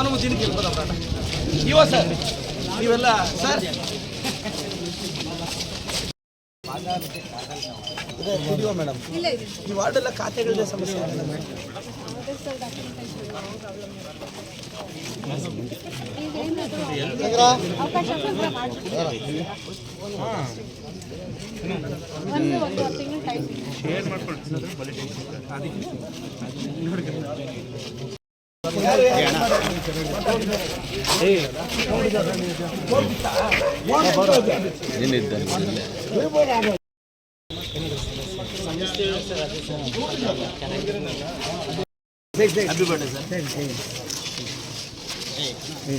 ಮನಮುದ್ದಿನ ಕೇಳ್ಬೋದ ಇವ ಸರ್ ನೀವೆಲ್ಲ ಸರ್? ಕುಡಿಯೋ ಮೇಡಮ್ ಈ ವಾರ್ಡೆಲ್ಲ ಖಾತೆಗಳದೇ ಸಮಸ್ಯೆ ಆಗಲ್ಲ ಟೈಮ್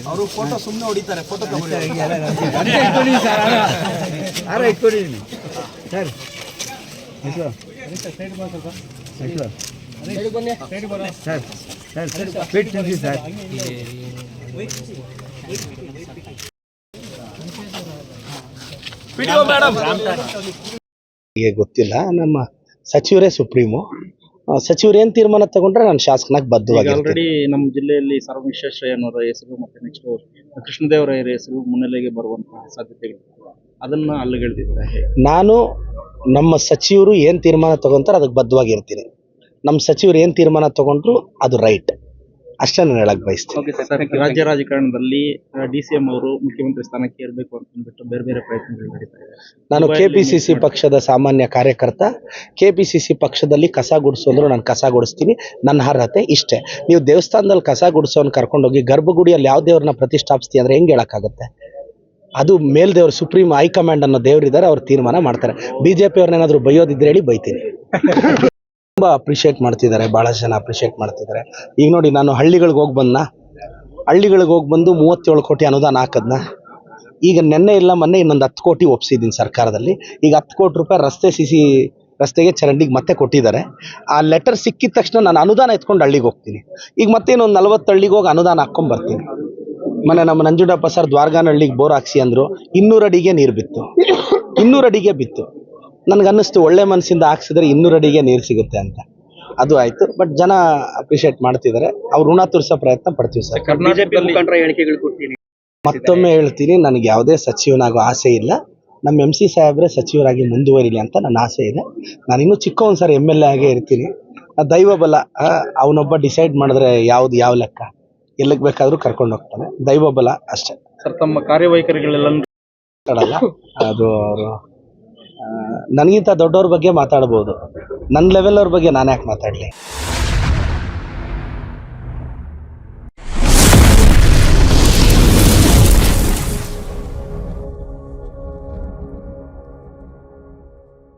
ಅವರು ಫೋಟೋ ಸುಮ್ಮನೆ ಹೊಡಿತಾರೆ ಫೋಟೋ ಆರ ಇಟ್ಕೊಂಡಿದ್ದೀನಿ ಸರ್ ಹೆಸರು ಸರ್ ನನಗೆ ಗೊತ್ತಿಲ್ಲ. ನಮ್ಮ ಸಚಿವರೇ ಸುಪ್ರೀಮು. ಸಚಿವರು ಏನು ತೀರ್ಮಾನ ತಗೊಂಡ್ರೆ ನಾನು ಶಾಸಕನಾಗಿ ಬದ್ಧವಾಗಿ ಆಲ್ರೆಡಿ ನಮ್ಮ ಜಿಲ್ಲೆಯಲ್ಲಿ ಸರ್ವ ವಿಶ್ವೇಶ್ವರಯ್ಯನವರ ಹೆಸರು ಮತ್ತೆ ನೆಕ್ಸ್ಟ್ ಕೃಷ್ಣದೇವರಾಯರ ಹೆಸರು ಮುನ್ನೆಲೆಗೆ ಬರುವಂತಹ ಸಾಧ್ಯತೆಗಳು ಅದನ್ನ ಅಲ್ಲಿಗೆ ಹೇಗೆ ನಾನು ನಮ್ಮ ಸಚಿವರು ಏನು ತೀರ್ಮಾನ ತಗೊಂತಾರೆ ಅದಕ್ಕೆ ಬದ್ಧವಾಗಿರ್ತೀನಿ. ನಮ್ಮ ಸಚಿವರು ಏನು ತೀರ್ಮಾನ ತಗೊಂಡ್ರು ಅದು ರೈಟ್ ಅಷ್ಟೇ ನಾನು ಹೇಳಕ್ ಬಯಸ್ತೀನಿ. ಸರ್ ರಾಜ್ಯ ರಾಜಕಾರಣದಲ್ಲಿ ಡಿ ಸಿ ಎಂ ಅವರು ಮುಖ್ಯಮಂತ್ರಿ ಸ್ಥಾನಕ್ಕೆ ಏರ್ಬೇಕು ಅಂತ ಅಂದ್ಬಿಟ್ಟು ಬೇರೆ ಬೇರೆ ಪ್ರಯತ್ನಗಳು ನಡೀತಾ ಇದೆ ನಾನು ಕೆ ಪಿ ಸಿ ಸಿ ಪಕ್ಷದ ಸಾಮಾನ್ಯ ಕಾರ್ಯಕರ್ತ ಕೆ ಪಿ ಸಿ ಸಿ ಪಕ್ಷದಲ್ಲಿ ಕಸ ಗುಡಿಸು ಅಂದ್ರು ನಾನು ಕಸ ಗುಡಿಸ್ತೀನಿ. ನನ್ನ ಅರ್ಹತೆ ಇಷ್ಟೇ. ನೀವು ದೇವಸ್ಥಾನದಲ್ಲಿ ಕಸ ಗುಡಿಸೋನ್ ಕರ್ಕೊಂಡೋಗಿ ಗರ್ಭಗುಡಿಯಲ್ಲಿ ಯಾವ ದೇವ್ರನ್ನ ಪ್ರತಿಷ್ಠಾಪಿಸ್ತೀನಿ ಅಂದ್ರೆ ಹೆಂಗೆ ಹೇಳಕ್ಕಾಗತ್ತೆ? ಅದು ಮೇಲ್ದೇವ್ರು ಸುಪ್ರೀಂ ಹೈಕಮಾಂಡ್ ಅನ್ನೋ ದೇವರಿದ್ದಾರೆ ಅವ್ರು ತೀರ್ಮಾನ ಮಾಡ್ತಾರೆ. ಬಿ ಜೆ ಬೈಯೋದಿದ್ರೆ ಹೇಳಿ ಬೈತೀನಿ. ತುಂಬ ಅಪ್ರಿಷಿಯೇಟ್ ಮಾಡ್ತಿದ್ದಾರೆ ಭಾಳ ಜನ ಅಪ್ರಿಷಿಯೇಟ್ ಮಾಡ್ತಿದ್ದಾರೆ. ಈಗ ನೋಡಿ, ನಾನು ಹಳ್ಳಿಗಳಿಗೆ ಹೋಗಿ ಬಂದ ಹಳ್ಳಿಗಳಿಗೆ ಹೋಗಿ ಬಂದು ಮೂವತ್ತೇಳು ಕೋಟಿ ಅನುದಾನ ಹಾಕದ್ನ. ಈಗ ನೆನ್ನೆ ಇಲ್ಲ, ಮೊನ್ನೆ ಇನ್ನೊಂದು ಹತ್ತು ಕೋಟಿ ಒಪ್ಸಿದ್ದೀನಿ ಸರ್ಕಾರದಲ್ಲಿ. ಈಗ ಹತ್ತು ಕೋಟಿ ರೂಪಾಯಿ ರಸ್ತೆ ಸಿಸಿ ರಸ್ತೆಗೆ ಚರಂಡಿಗೆ ಮತ್ತೆ ಕೊಟ್ಟಿದ್ದಾರೆ. ಆ ಲೆಟರ್ ಸಿಕ್ಕಿದ ತಕ್ಷಣ ನಾನು ಅನುದಾನ ಎತ್ಕೊಂಡು ಹಳ್ಳಿಗೆ ಹೋಗ್ತೀನಿ. ಈಗ ಮತ್ತೆ ಇನ್ನೊಂದು ನಲ್ವತ್ತು ಹಳ್ಳಿಗೆ ಹೋಗಿ ಅನುದಾನ ಹಾಕ್ಕೊಂಡ್ ಬರ್ತೀನಿ. ಮೊನ್ನೆ ನಮ್ಮ ನಂಜುಂಡಪ್ಪ ಸರ್ ದ್ವಾರಗಾನಹಳ್ಳಿಗೆ ಬೋರ್ ಹಾಕ್ಸಿ ಅಂದರು ಇನ್ನೂರು ಅಡಿಗೆ ನೀರು ಬಿತ್ತು. ಇನ್ನೂರು ಅಡಿಗೆ ಬಿತ್ತು. ನನಗನ್ನಿಸ್ತು ಒಳ್ಳೆ ಮನಸ್ಸಿಂದ ಹಾಕ್ಸಿದ್ರೆ ಇನ್ನೂರು ಅಡಿಗೆ ನೀರು ಸಿಗುತ್ತೆ ಅಂತ. ಅದು ಆಯಿತು. ಬಟ್ ಜನ ಅಪ್ರಿಷಿಯೇಟ್ ಮಾಡ್ತಿದ್ದಾರೆ ಅವ್ರು ಋಣ ತೋರಿಸೋ ಪ್ರಯತ್ನ ಪಡ್ತೀವಿ ಸರ್. ಮತ್ತೊಮ್ಮೆ ಹೇಳ್ತೀನಿ ನನಗೆ ಯಾವುದೇ ಸಚಿವನಾಗೋ ಆಸೆ ಇಲ್ಲ. ನಮ್ಮ ಎಂ ಸಿ ಸಾಹೇಬ್ರೆ ಸಚಿವರಾಗಿ ಮುಂದುವರಿಲಿ ಅಂತ ನನ್ನ ಆಸೆ ಇದೆ. ನಾನಿನ್ನೂ ಚಿಕ್ಕವನ್ ಸರ್ ಎಂ ಎಲ್ ಎ ಆಗೇ ಇರ್ತೀನಿ. ಆ ದೈವ ಬಲ ಅವನೊಬ್ಬ ಡಿಸೈಡ್ ಮಾಡಿದ್ರೆ ಯಾವ್ದು ಯಾವ ಲೆಕ್ಕ ಎಲ್ಲಿಗೆ ಬೇಕಾದರೂ ಕರ್ಕೊಂಡು ಹೋಗ್ತಾನೆ. ದೈವ ಬಲ ಅಷ್ಟೇ. ಸರ್ ತಮ್ಮ ಕಾರ್ಯವೈಖರಿಗಳೆಲ್ಲ ಅದು ಅವರು ನನಗಿಂತ ದೊಡ್ಡವ್ರ ಬಗ್ಗೆ ಮಾತಾಡ್ಬೋದು. ನನ್ನ ಲೆವೆಲ್ ಅವ್ರ ಬಗ್ಗೆ ನಾನು ಯಾಕೆ ಮಾತಾಡಲಿ?